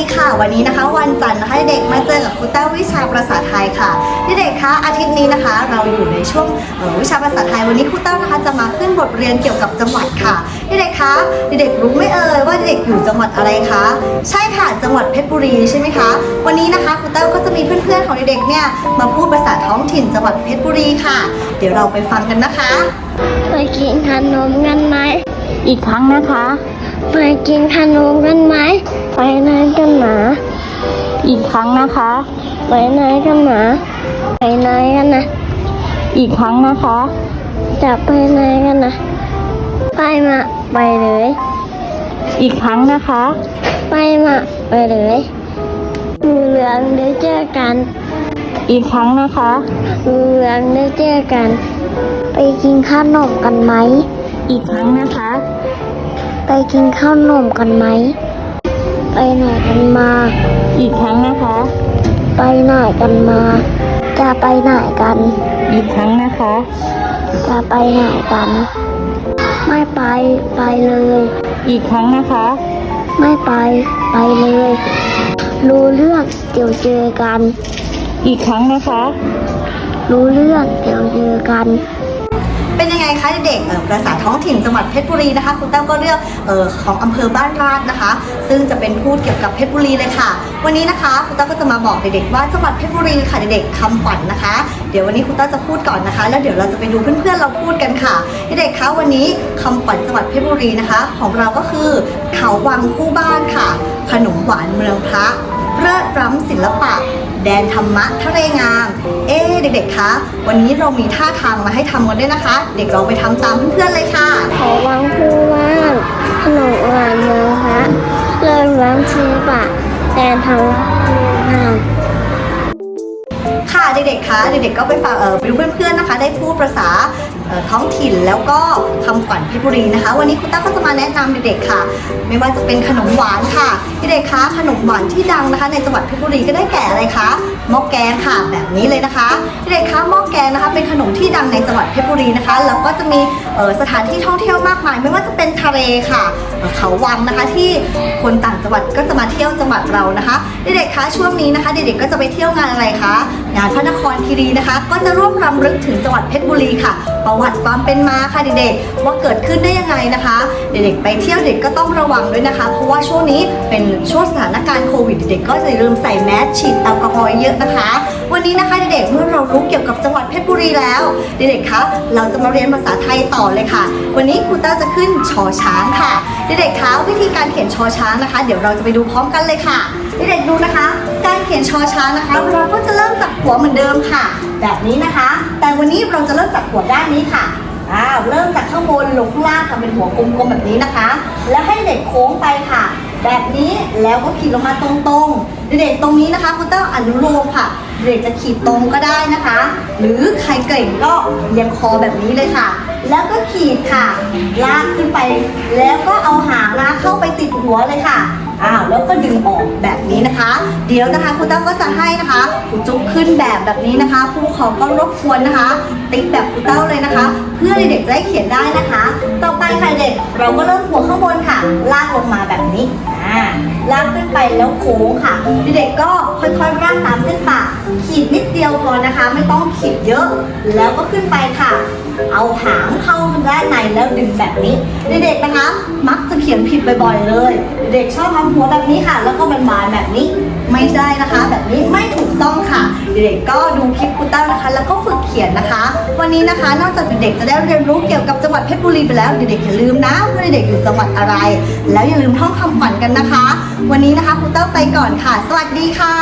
ดีค่ะ วันนี้นะคะ วันจันทร์นะคะเด็กมาเจอกับครูแต้ววิชาภาษาไทยค่ะเด็กๆคะอาทิตย์นี้นะคะ เราอยู่ในช่วงเอ่อวิชาภาษาไทยวันนี้ครูแต้วนะคะจะมาขึ้นบทเรียนเกี่ยวกับจังหวัดค่ะเด็กๆคะเด็กๆรู้ไหมเอ่ยว่าเด็กอยู่จังหวัดอะไรคะใช่ค่ะจังหวัดเพชรบุรีใช่ไหมคะ วันนี้นะคะครูแต้วก็จะมีเพื่อนๆของเด็กๆเนี่ยมาพูดภาษาท้องถิ่นจังหวัดเพชรบุรีค่ะ เดี๋ยวเราไปฟังกันนะคะไปกินขนมกันไหมอีกครั้งนะคะไปกินขนมกันไหม นะคะ ไปไหนกันหนาไปไหนกันนะ อีกครั้งนะคะ จะไปไหนกันนะ ไปมาไปเลย อีกครั้งนะคะ ไปมาไปเลยมือเหลืองเดี๋ยวเจอกัน อีกครั้งนะคะมือเหลืองเดี๋ยวเจอกัน ไปกินขนมกันไหม อีกครั้งนะคะ ไปกินข้าวนมกันไหม ไปไหนกันมา อีกครั้งนะคะ ไปไหนกันมา จะไปไหนกัน อีกครั้งนะคะ จะไปไหนกัน ไม่ไปไปเลย อีกครั้งนะคะ ไม่ไปไปเลย รู้เรื่องเดี๋ยวเจอกัน อีกครั้งนะคะ รู้เรื่องเดี๋ยวเจอกัน เป็นยังไงคะเด็กเอ่อภาษาท้องถิ่นจังหวัดเพชรบุรีนะคะคุณแต้วก็เลือกเออของอำเภอบ้านราชนะคะ ซึ่งจะเป็นพูดเกี่ยวกับเพชรบุรีเลยค่ะ วันนี้นะคะคุณแต้วก็จะมาบอกเด็กๆว่าจังหวัดเพชรบุรีค่ะเด็กๆคำขวัญนะคะ เดี๋ยววันนี้คุณแต้วจะพูดก่อนนะคะ แล้วเดี๋ยวเราจะไปดูเพื่อนๆเราพูดกันค่ะเด็กๆคะวันนี้คำขวัญจังหวัดเพชรบุรีนะคะ ของเราก็คือเขาวังคู่บ้านค่ะ ขนมหวานเมืองพระ เลิศร้ำศิลปะ แดนธรรมะทะเลงาม เอ๊เด็กๆ คะ วันนี้เรามีท่าทางมาให้ทำกันด้วยนะคะ เด็กลองไปทำตามเพื่อนๆเลยค่ะขาวังคู่ว่านขนมหวานเมืองพระเริ่มร้านศิลปะแต่ทางงามค่ะเด็กๆคะเด็กๆก็ไปฟังเออไปดูเพื่อนๆนะคะ ได้พูดภาษา ท้องถิ่นแล้วก็คำขวัญเพชรบุรีนะคะ วันนี้คุณต้าก็จะมาแนะนำเด็กๆค่ะ ไม่ว่าจะเป็นขนมหวานค่ะเด็กๆคะขนมหวานที่ดังนะคะ ในจังหวัดเพชรบุรีก็ได้แก่อะไรคะหม้อแกงค่ะแบบนี้เลยนะคะ ด็กๆคะหม้อแกงนะคะ เป็นขนมที่ดังในจังหวัดเพชรบุรีนะคะแล้วก็จะมีสถานที่ท่องเที่ยวมากมาย ไม่ว่าจะเป็นทะเลค่ะ เขาวังนะคะที่คนต่างจังหวัดก็จะมาเที่ยวจังหวัดเรานะคะเด็กๆคะช่วงนี้นะคะเด็กๆก็จะไปเที่ยวงานอะไรคะงานพระนครคีรีนะคะ ก็จะร่วมรำลึกถึงจังหวัดเพชรบุรีค่ะ ประวัติความเป็นมาค่ะเด็กๆว่าเกิดขึ้นได้ยังไงนะคะ เด็กๆไปเที่ยวเด็กก็ต้องระวังด้วยนะคะ เพราะว่าช่วงนี้เป็นช่วงสถานการณ์โควิดเด็กๆก็จะอย่าลืมใส่แมสฉีดแอลกอฮอล์เยอะนะคะ วันนี้นะคะเด็กๆเมื่อเรารู้เกี่ยวกับจังหวัดเพชรบุรีแล้ว เด็กๆคะเราจะมาเรียนภาษาไทยต่อเลยค่ะ วันนี้ครูเต้าจะขึ้นชอช้างค่ะ เด็กๆคะวิธีการเขียนชอช้างนะคะ เดี๋ยวเราจะไปดูพร้อมกันเลยค่ะ เด็กๆดูนะคะ การเขียนชอช้างนะคะ เราก็จะเริ่มจากหัวเหมือนเดิมค่ะ แบบนี้นะคะ แต่วันนี้เราจะเริ่มจากหัวด้านนี้ค่ะอ้าวเริ่มจากข้างบนลงข้างล่างค่ะเป็นหัวกลมๆแบบนี้นะคะ แล้วให้เด็กโค้งไปค่ะ แบบนี้แล้วก็ขีดลงมาตรงๆ เด็กๆตรงนี้นะคะคุณเต้าอนุโลมค่ะ เด็กจะขีดตรงก็ได้นะคะ หรือใครเก่งก็เอียงคอแบบนี้เลยค่ะ แล้วก็ขีดค่ะ ลากขึ้นไปแล้วก็ เข้าไปติดหัวเลยค่ะอ้าวแล้วก็ดึงออกแบบนี้นะคะ เดี๋ยวนะคะคุณเต้าก็จะให้นะคะคุณจุ๊บขึ้นแบบแบบนี้นะคะผู้ปกครองก็รบกวนนะคะ ติ๊กแบบคุณเต้าเลยนะคะ เพื่อเด็กๆจะได้เขียนได้นะคะ ต่อไปค่ะเด็กเราก็เริ่มหัวข้างบนค่ะ ลากลงมาแบบนี้อ่าลากขึ้นไปแล้วโค้งค่ะ เด็กๆก็ค่อยๆร่างตามเส้นปากขีดนิดเดียวพอนะคะ ไม่ต้องขีดเยอะ แล้วก็ขึ้นไปค่ะ เอาหางเข้าด้านในแล้วดึงแบบนี้ เด็กๆนะคะ มักจะเขียนผิดบ่อยๆเลย เด็กชอบทำหัวแบบนี้ค่ะ แล้วก็บานๆแบบนี้ไม่ได้นะคะ แบบนี้ไม่ถูกต้องค่ะ เด็กๆก็ดูคลิปคุณเต้านะคะ แล้วก็ฝึกเขียนนะคะ วันนี้นะคะนอกจากเด็กๆจะได้เรียนรู้เกี่ยวกับจังหวัดเพชรบุรีไปแล้วเด็กๆอย่าลืมนะว่าเด็กๆอยู่จังหวัดอะไร แล้วอย่าลืมท่องคำขวัญกันนะคะ วันนี้นะคะคุณเต้าไปก่อนค่ะ สวัสดีค่ะ